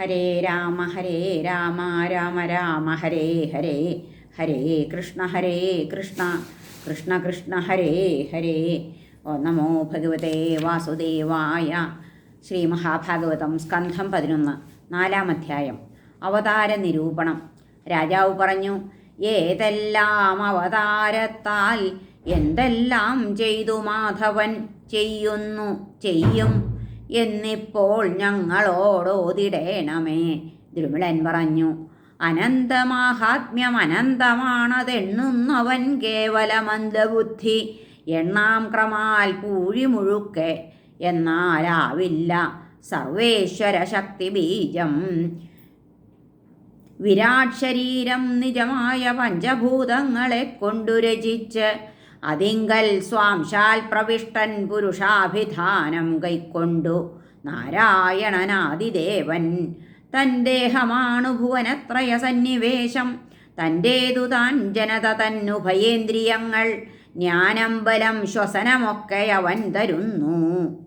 ഹരേ രാമ ഹരേ രാമ രാമ രാമ ഹരേ ഹരേ ഹരേ കൃഷ്ണ ഹരേ കൃഷ്ണ കൃഷ്ണ കൃഷ്ണ ഹരേ ഹരേ. ഓ നമോ ഭഗവതേ വാസുദേവായ ശ്രീ മഹാഭാഗവതം സ്കന്ധം പതിനൊന്ന് നാലാം അധ്യായം. അവതാര നിരൂപണം. രാജാവ് പറഞ്ഞു ഏതെല്ലാം അവതാരത്താൽ എന്തെല്ലാം ചെയ്തു മാധവൻ ചെയ്യുന്നു? ചെയ്യും. എന്നിപ്പോൾ ഞങ്ങളോടോതിടേണമേ ദ്രുമിളൻ പറഞ്ഞു അനന്തമാഹാത്മ്യം അനന്തമാണതെണ്ണുന്നവൻ കേവലമന്ദബുദ്ധി എണ്ണാം ക്രമാൽ പൂഴി മുഴുക്കെ. എന്നാലാവില്ല സർവേശ്വര ശക്തി ബീജം വിരാട് ശരീരം നിജമായ പഞ്ചഭൂതങ്ങളെ കൊണ്ടു രചിച്ച് അതിങ്കൽ സ്വാംശാൽ പ്രവിഷ്ടൻ പുരുഷാഭിധാനം കൈക്കൊണ്ടു. നാരായണനാദിദേവൻ തൻ ദേഹമാണു ഭുവനത്രയ സന്നിവേശം. തന്റേതു താൻ ജനത തന്നുഭയേന്ദ്രിയങ്ങൾ ബലം ശ്വസനമൊക്കെ അവൻ തരുന്നു.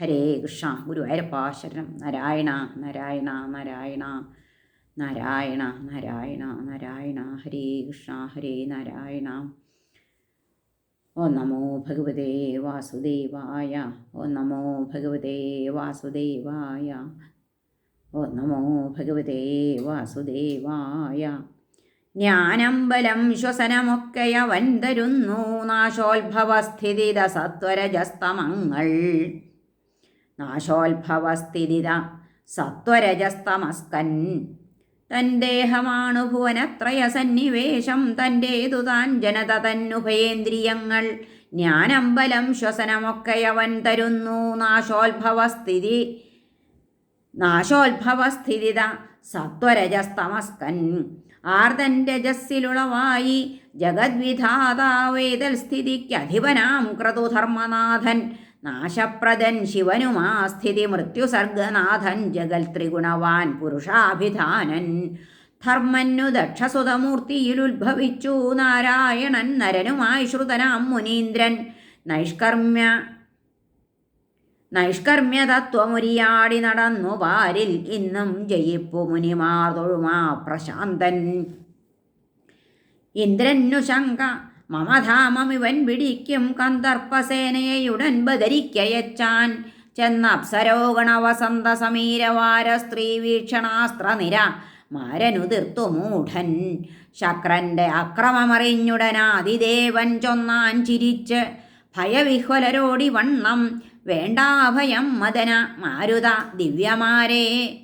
ഹരേ കൃഷ്ണ. ഗുരുവായൂരപ്പാ നാരായണ നാരായണ നാരായണ നാരായണ നാരായണ നാരായണ. ഹരേ കൃഷ്ണ. ഹരേ നാരായണ. ഓ നമോ ഭഗവതേ വാസുദേവായ ഓ നമോ ഭഗവതേ വാസുദേവായ ഓ നമോ ഭഗവതേ വാസുദേവായ. ജ്ഞാനമ്പലം ശ്വസനമൊക്കെ അവൻ തരുന്നു നാശോത്ഭവസ്ഥിതിത സത്വരജസ്തമങ്ങൾ. നാശോത്ഭവസ്ഥിതിത സത്വരജസ്തമസ്കൻ. തൻ ദേഹമാണു ഭുവനത്രയ സന്നിവേശം തന്റേതു താൻ ജനത തന്നുഭയേന്ദ്രിയങ്ങൾ ജ്ഞാനമ്പലം ശ്വസനമൊക്കെ അവൻ തരുന്നു. നാശോത്ഭവസ്ഥിതി നാശോത്ഭവസ്ഥിതിത സത്വരജസ്തമസ്കൻ. ആർദൻ രജസ്സിലുളവായി ജഗദ്വിധാതാവേതൽ സ്ഥിതിക്ക് അധിപനാം ക്രതുധർമ്മനാഥൻ. നാശപ്രദൻ ശിവനുമാ സ്ഥിതി മൃത്യുസർഗനാഥൻ ജഗൽ ത്രിഗുണവാൻ പുരുഷാഭിധാനൻ. ധർമ്മന്നു ദക്ഷസുതമൂർത്തിയിൽ ഉത്ഭവിച്ചു നാരായണൻ നരനുമായി ശ്രുതനാം മുനീന്ദ്രൻ. നൈഷ്കർമ്മ്യ നൈഷ്കർമ്മ്യതത്വമുരിയാടി നടന്നു പാരിൽ ഇന്നും ജയിപ്പു മുനിമാർ തൊഴുമാ പ്രശാന്തൻ. ഇന്ദ്രനു ശങ്ക മമധാമമിവൻ പിടിക്കും കന്ദർപ്പസേനയുടൻ ബദരിക്കയച്ചാൻ. ചെന്നപ്സരോഗണ വസന്ത സമീരവാര സ്ത്രീ വീക്ഷണാസ്ത്ര മാരനുതിർത്തു മൂഢൻ. ശക്രന്റെ അക്രമമറിഞ്ഞുടനാതിദേവൻ ചൊന്നാൻ ചിരിച്ച് ഭയവിഹ്വലരോടി വണ്ണം വേണ്ടാഭയം മദന മാരുത ദിവ്യമാരേ.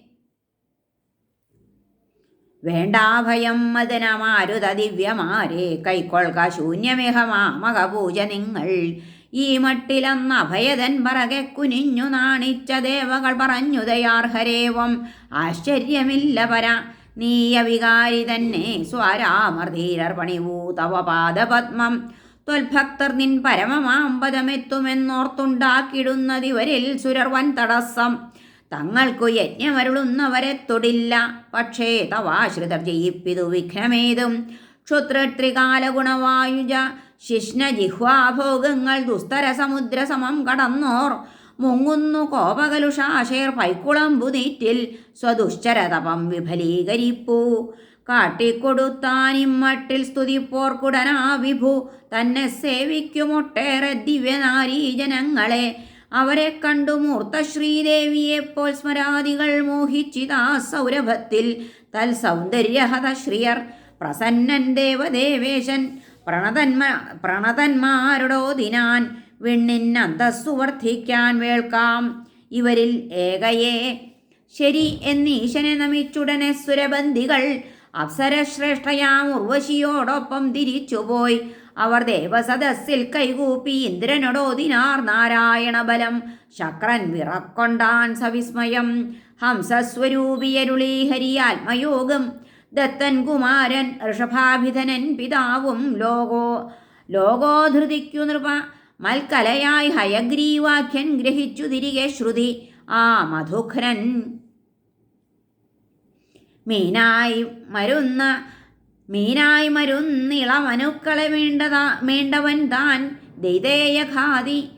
വേണ്ടാഭയം മദനമാരുത ദിവ്യമാരെ. കൈക്കൊൾക ശൂന്യമിഹമാമകപൂജ നിങ്ങൾ. ഈ മട്ടിലെന്ന അഭയതൻ പറകെ കുനിഞ്ഞു നാണിച്ച ദേവകൾ പറഞ്ഞു ദയാർഹരേവം ആശ്ചര്യമില്ല പര. നീയ വികാരി തന്നെ സ്വരാമർധീരർ തവ പാദപത്മം. ത്വൽഭക്തർ നിൻ പരമമാമ്പതമെത്തുമെന്നോർത്തുണ്ടാക്കിടുന്നതിവരിൽ സുരർവൻ തടസ്സം. തങ്ങൾക്കു യജ്ഞമരുളുന്നവരെ തൊടില്ല. പക്ഷേ തവാശ്രിതർ ജയിപ്പിതു വിഘ്നമേതും. ക്ഷുത്രത്രികാലഗുണവായുജ ശിഷ്ണജിഹ്വാഭോഗങ്ങൾ ദുസ്തര സമുദ്ര സമം കടന്നോർ. മുങ്ങുന്നു കോപകലുഷാശേർ പൈക്കുളമ്പുനീറ്റിൽ സ്വദുശ്ചരതപം വിഫലീകരിപ്പൂ. കാട്ടിക്കൊടുത്താനിമ്മട്ടിൽ സ്തുതിപ്പോർക്കുടനാ വിഭു. തന്നെ സേവിക്കുമൊട്ടേറെ ദിവ്യനാരീജനങ്ങളെ. അവരെ കണ്ടു മൂർത്ത ശ്രീദേവിയെപ്പോൾ സ്മരാദികൾ മോഹിച്ചിതാ സൗരഭത്തിൽ തൽ സൗന്ദര്യഹത ശ്രിയർ പ്രസന്നൻ ദേവദേവേശൻ പ്രണതന്മ പ്രണതന്മാരുടോദിനാൻ വിണ്ണിൻ അന്തസ്സു വർദ്ധിക്കാൻ വേൾക്കാം. ഇവരിൽ ഏകയെ ശരി എന്നീശനെ നമിച്ചുടനെ സുരബന്ധികൾ അപ്സരശ്രേഷ്ഠയാം ഉർവശിയോടൊപ്പം തിരിച്ചുപോയി. അവർ ദേവസദസ്സിൽ കൈകൂപ്പി ഇന്ദ്രനോടോദിനാർ നാരായണ ബലം ശക്രൻ വിറക്കൊണ്ടാൻ സവിസ്മയം. ഹംസസ്വരൂപിയരുളീഹരിയാത്മയോഗം ദത്തൻ കുമാരൻ ഋഷഭാഭിധനൻ പിതാവും ലോകോ ലോകോധൃതിക്കു നൃപ. മൽക്കലയായി ഹയഗ്രീവാഖ്യൻ ഗ്രഹിച്ചു തിരികെ ശ്രുതി. ആ മധുഘ്നൻ മീനായി മരുന്ന മീനായി മരുന്നിളമനുക്കളെ വേണ്ടതാ വേണ്ടവൻ താൻ ദൈതേയഘാതി.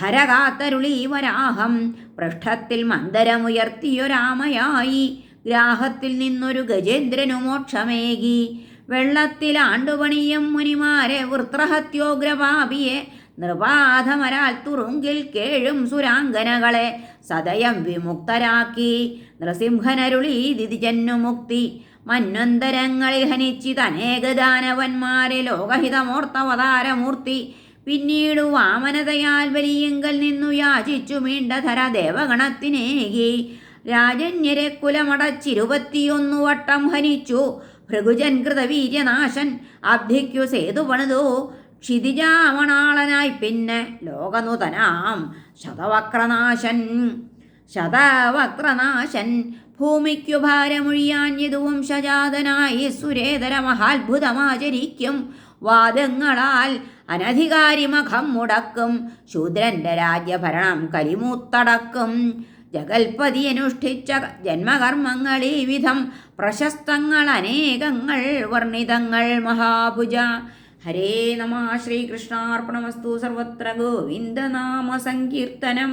ധരകാത്തരുളി വരാഹം. പൃഷ്ഠത്തിൽ മന്ദരമുയർത്തിയൊരാമയായി. ഗ്രാഹത്തിൽ നിന്നൊരു ഗജേന്ദ്രനു മോക്ഷമേകി. വെള്ളത്തിൽ ആണ്ടുപണിയും മുനിമാരെ വൃത്രഹത്യോഗ്രപാപിയെ നൃപാധമരാൽ തുറുങ്കിൽ കേഴും സുരാംഗനകളെ സദയം വിമുക്തരാക്കി. നൃസിംഹനരുളി ദിതിജന്നു മുക്തി. മന്വന്തരങ്ങളിൽ ഹനിച്ചിതനേകദാനവന്മാരെ ലോകഹിതമോർത്തവതാരമൂർത്തി. പിന്നീട് വാമനതയാൽ വലിയങ്കൽ നിന്നു യാചിച്ചു മീണ്ടധര ദേവഗണത്തിനേകി. രാജന്യരെ കുലമടച്ചിരുപത്തിയൊന്നു വട്ടം ഹനിച്ചു. ഭൃഗുജൻ കൃതവീര്യനാശൻ അബ്ധിക്കു സേതു പണിതു. ക്ഷിതിജാമണാളനായി പിന്നെ ലോകനുതനാം ശതവക്രനാശൻ. ശതവക്രനാശൻ. ഭൂമിക്കു ഭാരമൊഴിയാൻ വംശജാതനായി സുരേതര മഹാത്ഭുതമാചരിക്കും. വാദങ്ങളാൽ അനധികാരിമഖം മുടക്കും. ശൂദ്രന്റെ രാജ്യഭരണം കലിമൂത്തടക്കും. ജഗൽപതി അനുഷ്ഠിച്ച ജന്മകർമ്മങ്ങൾ ഈ വിധം. പ്രശസ്തങ്ങൾ അനേകങ്ങൾ വർണിതങ്ങൾ മഹാഭുജ. ഹരേ നമ ശ്രീകൃഷ്ണാർപ്പണമസ്തു. സർവത്ര ഗോവിന്ദനാമ സങ്കീർത്തനം.